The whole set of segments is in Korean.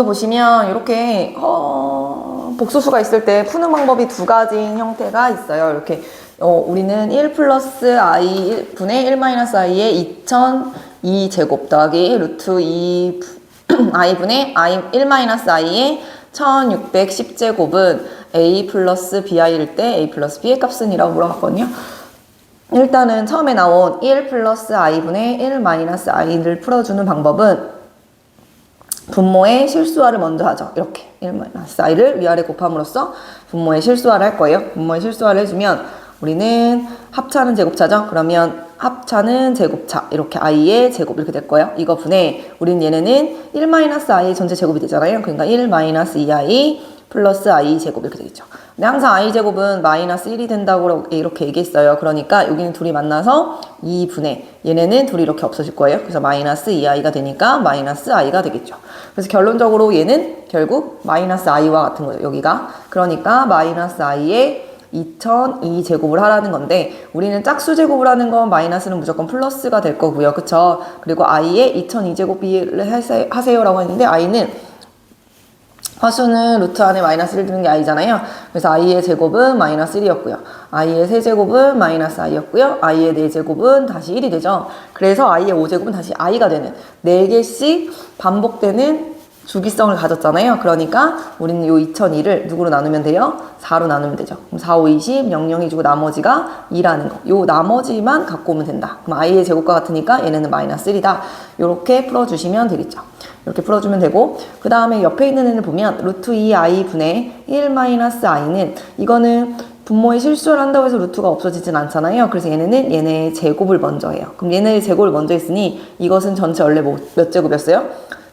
6번도 보시면 이렇게 어, 복소수가 있을 때 푸는 방법이 두 가지인 형태가 있어요. 이렇게 어, 우리는 1 플러스 i 분의 1 마이너스 i의 2002 제곱 더하기 루트 2 i 분의 i 1 마이너스 i의 1610 제곱은 a 플러스 bi일 때 a 플러스 b의 값은이라고 물어봤거든요. 일단은 처음에 나온 1 플러스 i분의 1 마이너스 i를 풀어주는 방법은 분모의 실수화를 먼저 하죠. 이렇게 1 마이너스 i를 위아래 곱함으로써 분모의 실수화를 할 거예요. 분모의 실수화를 해주면 우리는 합차는 제곱차죠. 그러면 합차는 제곱차 이렇게 i의 제곱 이렇게 될 거예요. 이거 분해 우린 얘네는 1 마이너스 i 전체 제곱이 되잖아요. 그러니까 1 마이너스 2i 플러스 i 제곱 이렇게 되겠죠. 근데 항상 i 제곱은 마이너스 1이 된다고 이렇게 얘기했어요. 그러니까 여기는 둘이 만나서 2분의 얘네는 둘이 이렇게 없어질 거예요. 그래서 마이너스 2i가 되니까 마이너스 i가 되겠죠. 그래서 결론적으로 얘는 결국 마이너스 i와 같은 거죠. 여기가. 그러니까 마이너스 i의 2002 제곱을 하라는 건데 우리는 짝수 제곱을 하는 건 마이너스는 무조건 플러스가 될 거고요. 그쵸? 그리고 i의 2002 제곱을 하세요라고 했는데 i는 화수는 루트 안에 마이너스 1 드는 게 i잖아요. 그래서 i의 제곱은 마이너스 1이었고요. i의 세제곱은 마이너스 i였고요. i의 4제곱은 다시 1이 되죠. 그래서 i의 5제곱은 다시 i가 되는 4개씩 반복되는 주기성을 가졌잖아요. 그러니까 우리는 요 2002를 누구로 나누면 돼요? 4로 나누면 되죠. 그럼 4, 5, 20, 0, 0이 주고 나머지가 2라는 거. 요 나머지만 갖고 오면 된다. 그럼 i의 제곱과 같으니까 얘네는 마이너스 1이다. 요렇게 풀어주시면 되겠죠. 이렇게 풀어주면 되고 그 다음에 옆에 있는 애를 보면 루트 2i 분의 1 마이너스 i는 이거는 분모의 실수를 한다고 해서 루트가 없어지진 않잖아요. 그래서 얘네는 얘네의 제곱을 먼저 해요. 그럼 얘네의 제곱을 먼저 했으니 이것은 전체 원래 뭐, 몇 제곱이었어요?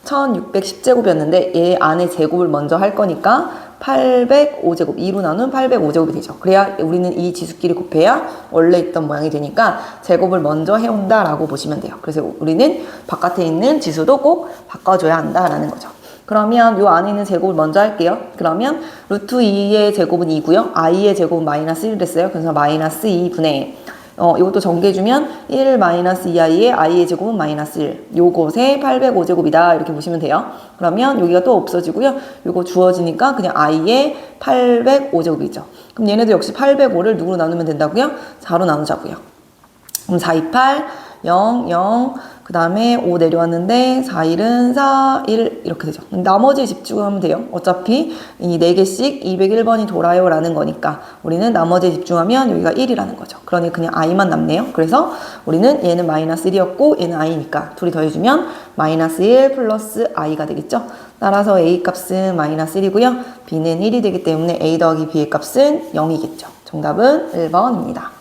1610제곱이었는데 얘 안에 제곱을 먼저 할 거니까 805제곱 2로 나눈 805제곱이 되죠. 그래야 우리는 이 지수끼리 곱해야 원래 있던 모양이 되니까 제곱을 먼저 해온다라고 보시면 돼요. 그래서 우리는 바깥에 있는 지수도 꼭 바꿔줘야 한다라는 거죠. 그러면 요 안에 있는 제곱을 먼저 할게요. 그러면 루트 2의 제곱은 2고요. i의 제곱은 마이너스 1 됐어요. 그래서 마이너스 2분의 어, 이것도 정리해주면 1 마이너스 2i의 i의 제곱은 마이너스 1. 요것에 805제곱이다. 이렇게 보시면 돼요. 그러면 여기가 또 없어지고요. 요거 주어지니까 그냥 i의 805제곱이죠. 그럼 얘네도 역시 805를 누구로 나누면 된다고요? 4로 나누자고요. 그럼 4, 2, 8, 0, 0, 그 다음에 5 내려왔는데 4, 1은 4, 1 이렇게 되죠. 나머지에 집중하면 돼요. 어차피 이 4개씩 201번이 돌아요 라는 거니까 우리는 나머지에 집중하면 여기가 1이라는 거죠. 그러니 그냥 i만 남네요. 그래서 우리는 얘는 마이너스 1이었고 얘는 i니까 둘이 더해주면 마이너스 1 플러스 i가 되겠죠. 따라서 a 값은 마이너스 1이고요. b는 1이 되기 때문에 a 더하기 b의 값은 0이겠죠. 정답은 1번입니다.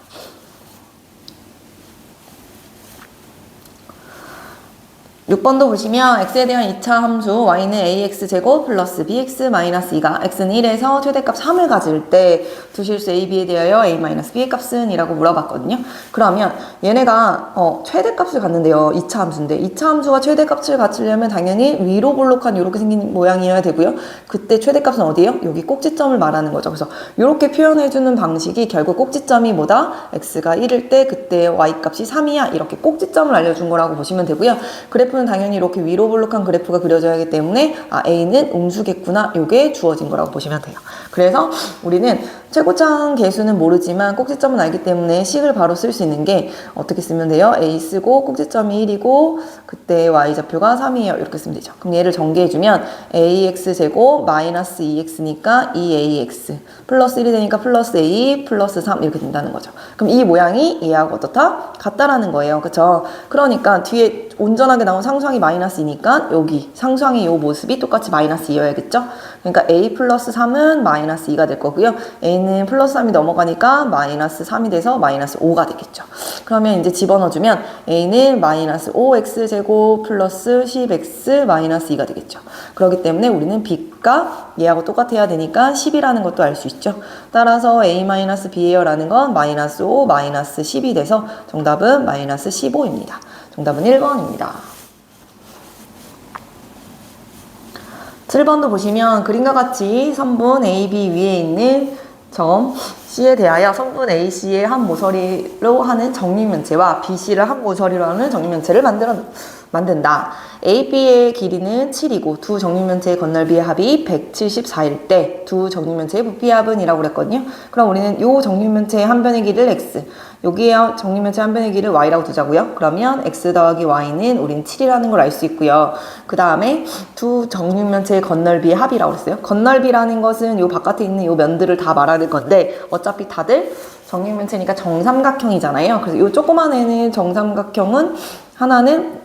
6번도 보시면 x에 대한 2차 함수 y는 ax제곱 플러스 bx 마이너스 2가 x는 1에서 최대값 3을 가질 때 두 실수 a, b에 대하여 a 마이너스 b의 값은 이라고 물어봤거든요. 그러면 얘네가 어, 최대값을 갖는데요. 2차 함수인데 2차 함수가 최대값을 갖추려면 당연히 위로 볼록한 이렇게 생긴 모양이어야 되고요. 그때 최대값은 어디예요? 여기 꼭지점을 말하는 거죠. 그래서 이렇게 표현해주는 방식이 결국 꼭지점이 뭐다? x가 1일 때 그때 y 값이 3이야. 이렇게 꼭지점을 알려준 거라고 보시면 되고요. 그래프 그래프는 당연히 이렇게 위로 볼록한 그래프가 그려져야 하기 때문에 아 A는 음수겠구나 요게 주어진 거라고 보시면 돼요. 그래서 우리는 최고점 개수는 모르지만 꼭지점은 알기 때문에 식을 바로 쓸 수 있는 게 어떻게 쓰면 돼요? A 쓰고 꼭지점이 1이고 그때 y좌표가 3이에요. 이렇게 쓰면 되죠. 그럼 얘를 전개해주면 ax제곱 마이너스 2x니까 2ax 플러스 1이 되니까 플러스 a 플러스 3 이렇게 된다는 거죠. 그럼 이 모양이 얘하고 어떻다? 같다라는 거예요. 그쵸? 그러니까 뒤에 온전하게 나온 상수항이 마이너스이니까 여기 상수항의 이 모습이 똑같이 마이너스 2여야겠죠? 그러니까 a 플러스 3은 마이너스 2가 될 거고요. a는 플러스 3이 넘어가니까 마이너스 3이 돼서 마이너스 5가 되겠죠. 그러면 이제 집어넣어주면 a는 마이너스 5x제곱 플러스 10x 마이너스 2가 되겠죠. 그렇기 때문에 우리는 b가 얘하고 똑같아야 되니까 10이라는 것도 알 수 있죠. 따라서 a 마이너스 b예요 라는 건 마이너스 5 마이너스 10이 돼서 정답은 마이너스 15입니다. 정답은 1번입니다. 7번도 보시면 그림과 같이 선분 AB 위에 있는 점 C에 대하여 성분 AC의 한 모서리로 하는 정리면체와 BC를 한 모서리로 하는 정리면체를 만들어 만든다. AB의 길이는 7이고 두 정리면체의 건널비의 합이 174일 때 두 정리면체의 부피의 합은 이라고 그랬거든요. 그럼 우리는 요 정리면체의 한 변의 길이를 x, 여기에 정리면체 한 변의 길이를 y라고 두자고요. 그러면 x 더하기 y는 우린 7이라는 걸 알 수 있고요. 그 다음에 두 정육면체의 건널비의 합이라고 그랬어요. 건널비라는 것은 요 바깥에 있는 요 면들을 다 말하는 건데 어차피 다들 정육면체니까 정삼각형이잖아요. 그래서 요 조그만 애는 정삼각형은 하나는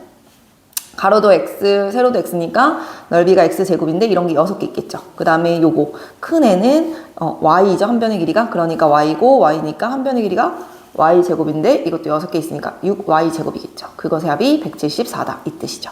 가로도 x, 세로도 x니까 넓이가 x 제곱인데 이런 게 여섯 개 있겠죠. 그 다음에 요거 큰 애는 어, y죠 한 변의 길이가 그러니까 y고 y니까 한 변의 길이가 y 제곱인데 이것도 여섯 개 있으니까 6y 제곱이겠죠. 그것의 합이 174다 이 뜻이죠.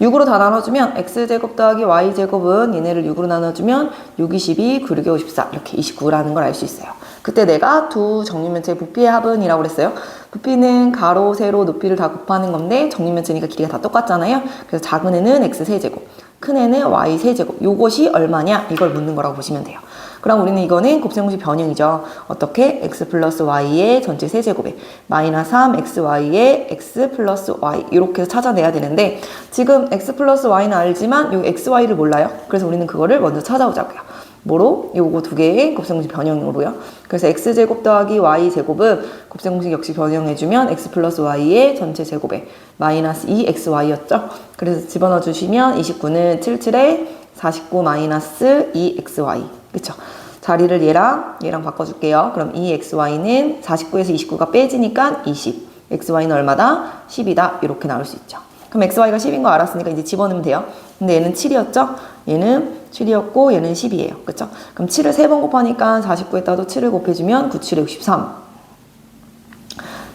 6으로 다 나눠주면 x 제곱 더하기 y 제곱은 얘네를 6으로 나눠주면 6, 22, 9, 6, 54 이렇게 29라는 걸 알 수 있어요. 그때 내가 두 정육면체의 부피의 합은 이라고 그랬어요. 부피는 가로, 세로, 높이를 다 곱하는 건데 정육면체니까 길이가 다 똑같잖아요. 그래서 작은 애는 x 세제곱, 큰 애는 y 세제곱. 요것이 얼마냐? 이걸 묻는 거라고 보시면 돼요. 그럼 우리는 이거는 곱셈공식 변형이죠. 어떻게? x 플러스 y의 전체 세제곱에 마이너스 3xy의 x 플러스 y 이렇게 해서 찾아내야 되는데 지금 x 플러스 y는 알지만 요 xy를 몰라요. 그래서 우리는 그거를 먼저 찾아오자고요. 뭐로? 요거 두 개의 곱셈공식 변형으로요. 그래서 x제곱 더하기 y제곱은 곱셈공식 역시 변형해주면 x 플러스 y의 전체 제곱에 마이너스 2xy였죠. 그래서 집어넣어 주시면 29는 77에 49 마이너스 2xy. 그쵸? 자리를 얘랑 얘랑 바꿔줄게요. 그럼 2xy는 49에서 29가 빼지니까 20. xy는 얼마다? 10이다. 이렇게 나올 수 있죠. 그럼 xy가 10인 거 알았으니까 이제 집어넣으면 돼요. 근데 얘는 7이었죠? 얘는 7이었고 얘는 10이에요. 그쵸? 그럼 7을 3번 곱하니까 49에다도 7을 곱해주면 9, 7에 63.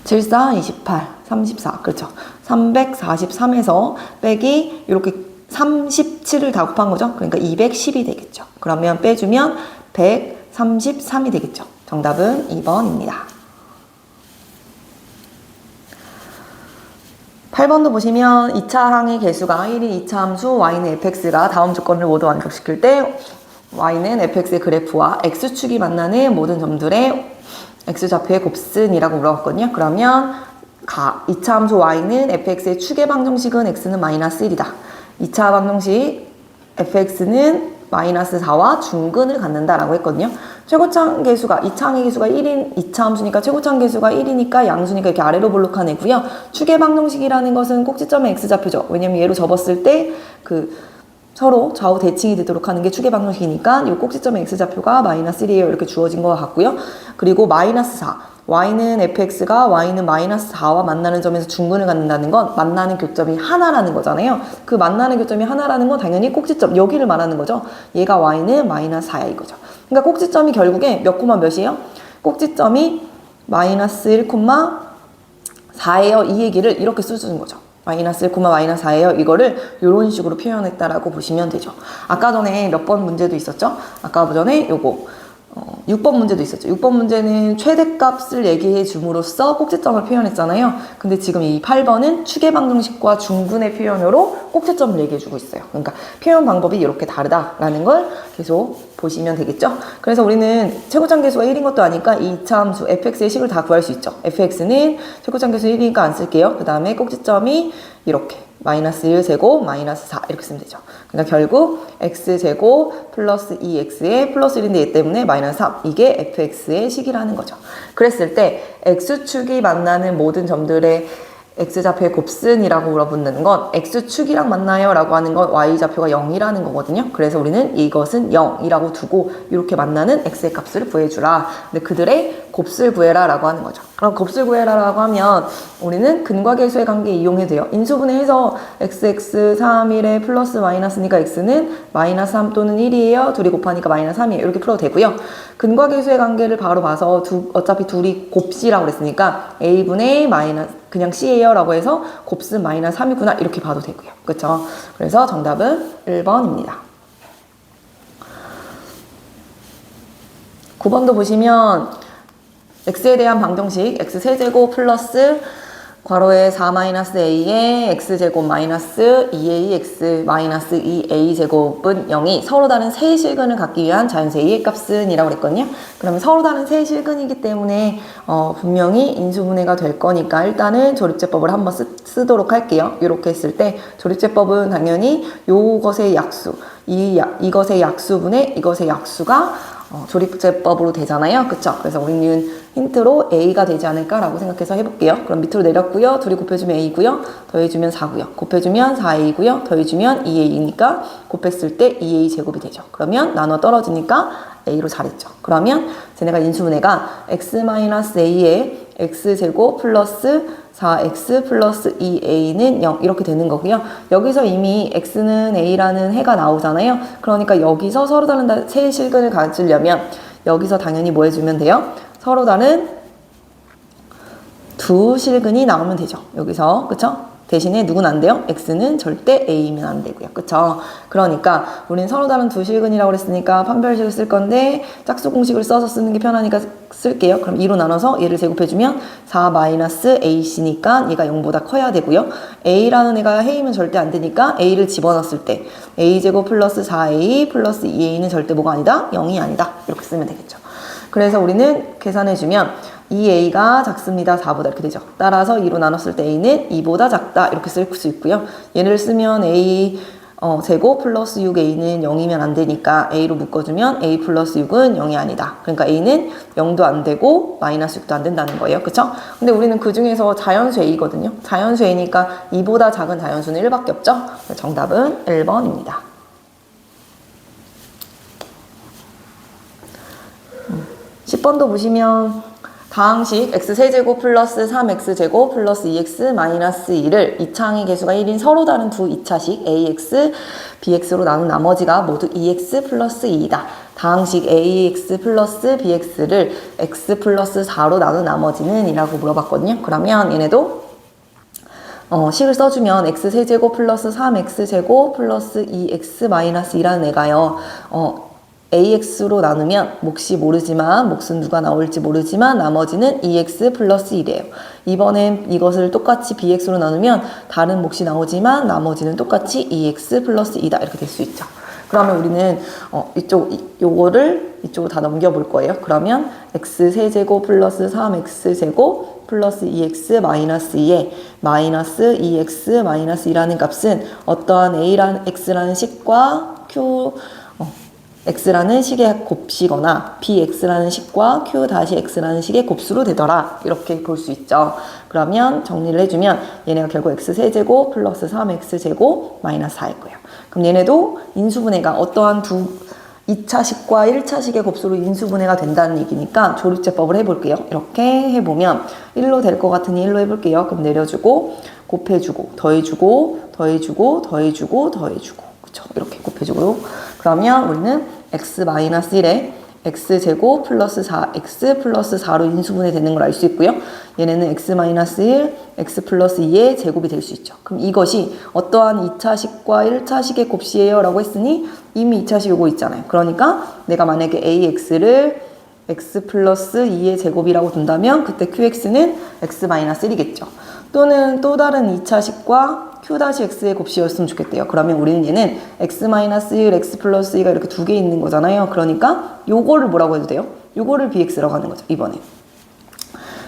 7, 4, 28, 34. 그렇죠. 343에서 빼기 이렇게 37을 다 곱한 거죠. 그러니까 210이 되겠죠. 그러면 빼주면 133이 되겠죠. 정답은 2번입니다. 8번도 보시면 2차 항의 개수가 1인 2차 함수 y는 fx가 다음 조건을 모두 만족시킬 때 y는 fx의 그래프와 x축이 만나는 모든 점들의 x좌표의 곱슨이라고 물어봤거든요. 그러면 가 2차 함수 y는 fx의 축의 방정식은 x는 마이너스 1이다. 2차 방정식 fx는 마이너스 4와 중근을 갖는다라고 했거든요. 최고창 계수가 2차항의 계수가 1인 2차 함수니까 최고창 계수가 1이니까 양수니까 이렇게 아래로 볼록한 애고요. 축의 방정식이라는 것은 꼭지점의 x좌표죠. 왜냐면 얘로 접었을 때 그 서로 좌우 대칭이 되도록 하는 게 축의 방정식이니까 이 꼭지점의 x좌표가 마이너스 1이에요. 이렇게 주어진 것 같고요. 그리고 마이너스 4. Y는 fx가 y는 마이너스 4와 만나는 점에서 중근을 갖는다는 건 만나는 교점이 하나라는 거잖아요. 그 만나는 교점이 하나라는 건 당연히 꼭지점 여기를 말하는 거죠. 얘가 y는 마이너스 4야 이거죠. 그러니까 꼭지점이 결국에 몇 코마 몇이에요? 꼭지점이 마이너스 1 4예요. 이 얘기를 이렇게 써주는 거죠. 마이너스 1, 마이너스 4예요. 이거를 이런 식으로 표현했다라고 보시면 되죠. 아까 전에 몇 번 문제도 있었죠? 아까 전에 요거 어, 6번 문제도 있었죠. 6번 문제는 최대값을 얘기해 줌으로써 꼭지점을 표현했잖아요. 근데 지금 이 8번은 축의 방정식과 중근의 표현으로 꼭지점을 얘기해 주고 있어요. 그러니까 표현 방법이 이렇게 다르다라는 걸 계속 보시면 되겠죠. 그래서 우리는 최고점 계수가 1인 것도 아니까 2차 함수 fx의 식을 다 구할 수 있죠. fx는 최고점 계수 1이니까 안 쓸게요. 그 다음에 꼭지점이 이렇게 마이너스 1 제곱 마이너스 4 이렇게 쓰면 되죠. 그러니까 결국 x제곱 플러스 2x의 플러스 1인데 얘 때문에 마이너스 3 이게 fx의 식이라는 거죠. 그랬을 때 x축이 만나는 모든 점들의 x좌표의 곱슨이라고 물어보는 건 x축이랑 만나요 라고 하는 건 y좌표가 0이라는 거거든요. 그래서 우리는 이것은 0이라고 두고 이렇게 만나는 x의 값을 구해주라. 근데 그들의 곱슬 구해라 라고 하는 거죠. 그럼 곱슬 구해라 라고 하면 우리는 근과 계수의 관계 이용해도 돼요. 인수분해해서 xx 3, 1에 플러스 마이너스니까 x는 마이너스 3 또는 1이에요. 둘이 곱하니까 마이너스 3이에요. 이렇게 풀어도 되고요. 근과 계수의 관계를 바로 봐서 두, 어차피 둘이 곱씨라고 그랬으니까 a분의 마이너스 그냥 c예요 라고 해서 곱슬 마이너스 3이구나 이렇게 봐도 되고요. 그렇죠? 그래서 정답은 1번입니다. 9번도 보시면 x에 대한 방정식 x 세제곱 플러스 괄호에 4-a의 x제곱 마이너스 2ax 마이너스 2a제곱은 0이 서로 다른 세 실근을 갖기 위한 자연수 a의 값은 이라고 그랬거든요. 그러면 서로 다른 세 실근이기 때문에 어, 분명히 인수분해가 될 거니까 일단은 조립제법을 한번 쓰, 쓰도록 할게요. 이렇게 했을 때 조립제법은 당연히 요것의 약수, 이, 야- 이것의 약수분의 이것의 약수가 어, 조립제법으로 되잖아요. 그쵸? 그래서 우리는 힌트로 A가 되지 않을까라고 생각해서 해볼게요. 그럼 밑으로 내렸고요. 둘이 곱해주면 A고요. 더해주면 4고요. 곱해주면 4A고요. 더해주면 2A니까 곱했을 때 2A 제곱이 되죠. 그러면 나눠 떨어지니까 A로 잘했죠. 그러면 쟤네가 인수분해가 X-A의 X제곱 플러스 4x 플러스 2a는 0 이렇게 되는 거고요. 여기서 이미 x는 a라는 해가 나오잖아요. 그러니까 여기서 서로 다른 다- 세 실근을 가지려면 여기서 당연히 뭐 해주면 돼요? 서로 다른 두 실근이 나오면 되죠. 여기서 그쵸? 대신에 누군 안 돼요? x는 절대 a면 안 되고요. 그쵸? 그러니까 우린 서로 다른 두 실근이라고 그랬으니까 판별식을 쓸 건데 짝수 공식을 써서 쓰는 게 편하니까 쓸게요. 그럼 2로 나눠서 얘를 제곱해주면 4-ac니까 얘가 0보다 커야 되고요. a라는 애가 해이면 절대 안 되니까 a를 집어넣었을 때 a제곱 플러스 4a 플러스 2a는 절대 뭐가 아니다? 0이 아니다. 이렇게 쓰면 되겠죠. 그래서 우리는 계산해주면 2a가 작습니다. 4보다 이렇게 되죠. 따라서 2로 나눴을 때 a는 2보다 작다. 이렇게 쓸 수 있고요. 얘를 쓰면 a 어, 제곱 플러스 6a는 0이면 안 되니까 a로 묶어주면 a 플러스 6은 0이 아니다. 그러니까 a는 0도 안 되고 마이너스 6도 안 된다는 거예요. 그쵸? 근데 우리는 그 중에서 자연수 a거든요. 자연수 a니까 2보다 작은 자연수는 1밖에 없죠. 정답은 1번입니다. 10번도 보시면 다항식 x세제곱 플러스 3x제곱 플러스 2x 마이너스 2를 이차항의 개수가 1인 서로 다른 두 이차식 ax, bx로 나눈 나머지가 모두 2x 플러스 2이다. 다항식 ax 플러스 bx를 x 플러스 4로 나눈 나머지는 이라고 물어봤거든요. 그러면 얘네도 어, 식을 써주면 x 세제곱 플러스 3x 제곱 플러스 2x 마이너스 2라는 애가요. 어, ax로 나누면 몫이 모르지만 몫은 누가 나올지 모르지만 나머지는 2x 플러스 1이에요. 이번엔 이것을 똑같이 bx로 나누면 다른 몫이 나오지만 나머지는 똑같이 2x 플러스 2다 이렇게 될 수 있죠. 그러면 우리는 어, 이쪽 이- 요거를 이쪽으로 다 넘겨볼 거예요. 그러면 x 세제곱 플러스 3x 제곱 플러스 2x 마이너스 2에 마이너스 2x 마이너스 2라는 값은 어떠한 a라는 x라는 식과 q 어, x라는 식의 곱식거나 bx라는 식과 q 다시 x라는 식의 곱수로 되더라 이렇게 볼 수 있죠. 그러면 정리를 해주면 얘네가 결국 x 세제곱 플러스 3x 제곱 마이너스 4일 거예요. 그럼 얘네도 인수분해가 어떠한 두 2차식과 1차식의 곱수로 인수분해가 된다는 얘기니까 조립제법을 해볼게요. 이렇게 해보면 1로 될 것 같으니 1로 해볼게요. 그럼 내려주고 곱해주고 더해주고 더해주고 더해주고 더해주고 그쵸 이렇게 곱해주고요. 그러면 우리는 x-1에 x제곱 플러스 4x 플러스 4로 인수분해 되는 걸 알 수 있고요. 얘네는 x-1, x 플러스 2의 제곱이 될 수 있죠. 그럼 이것이 어떠한 2차식과 1차식의 곱식이에요 라고 했으니 이미 2차식 요거 있잖아요. 그러니까 내가 만약에 ax를 x 플러스 2의 제곱이라고 둔다면 그때 qx는 x-1이겠죠. 또는 또 다른 2차식과 q-x의 곱식이었으면 좋겠대요. 그러면 우리는 얘는 x-1, x 플러스 2가 이렇게 두 개 있는 거잖아요. 그러니까 요거를 뭐라고 해도 돼요? 요거를 bx라고 하는 거죠. 이번에.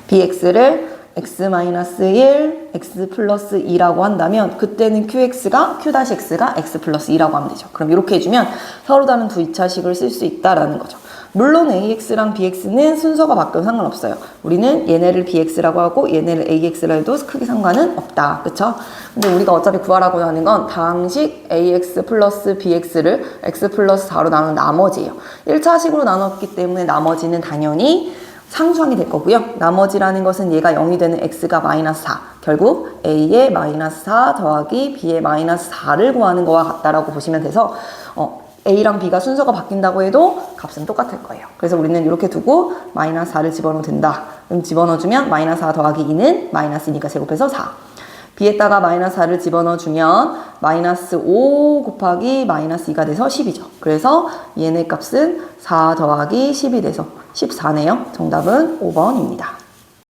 bx를 x-1, x 플러스 2라고 한다면 그때는 qx가 q-x가 x 플러스 2라고 하면 되죠. 그럼 이렇게 해주면 서로 다른 두 2차식을 쓸 수 있다라는 거죠. 물론 AX랑 BX는 순서가 바뀌어도 상관없어요. 우리는 얘네를 BX라고 하고 얘네를 AX라 해도 크게 상관은 없다. 그쵸? 근데 우리가 어차피 구하라고 하는 건 다항식 AX 플러스 BX를 X 플러스 4로 나눈 나머지예요. 1차식으로 나눴기 때문에 나머지는 당연히 상수항이 될 거고요. 나머지라는 것은 얘가 0이 되는 x가 마이너스 4. 결국 a의 마이너스 4 더하기 b의 마이너스 4를 구하는 거와 같다라고 보시면 돼서 어, a랑 b가 순서가 바뀐다고 해도 값은 똑같을 거예요. 그래서 우리는 이렇게 두고 마이너스 4를 집어넣으면 된다. 그럼 집어넣어주면 마이너스 4 더하기 2는 마이너스 2니까 제곱해서 4. B에다가 마이너스 4를 집어넣어 주면 마이너스 5 곱하기 마이너스 2가 돼서 10이죠. 그래서 얘네 값은 4 더하기 10이 돼서 14네요. 정답은 5번입니다.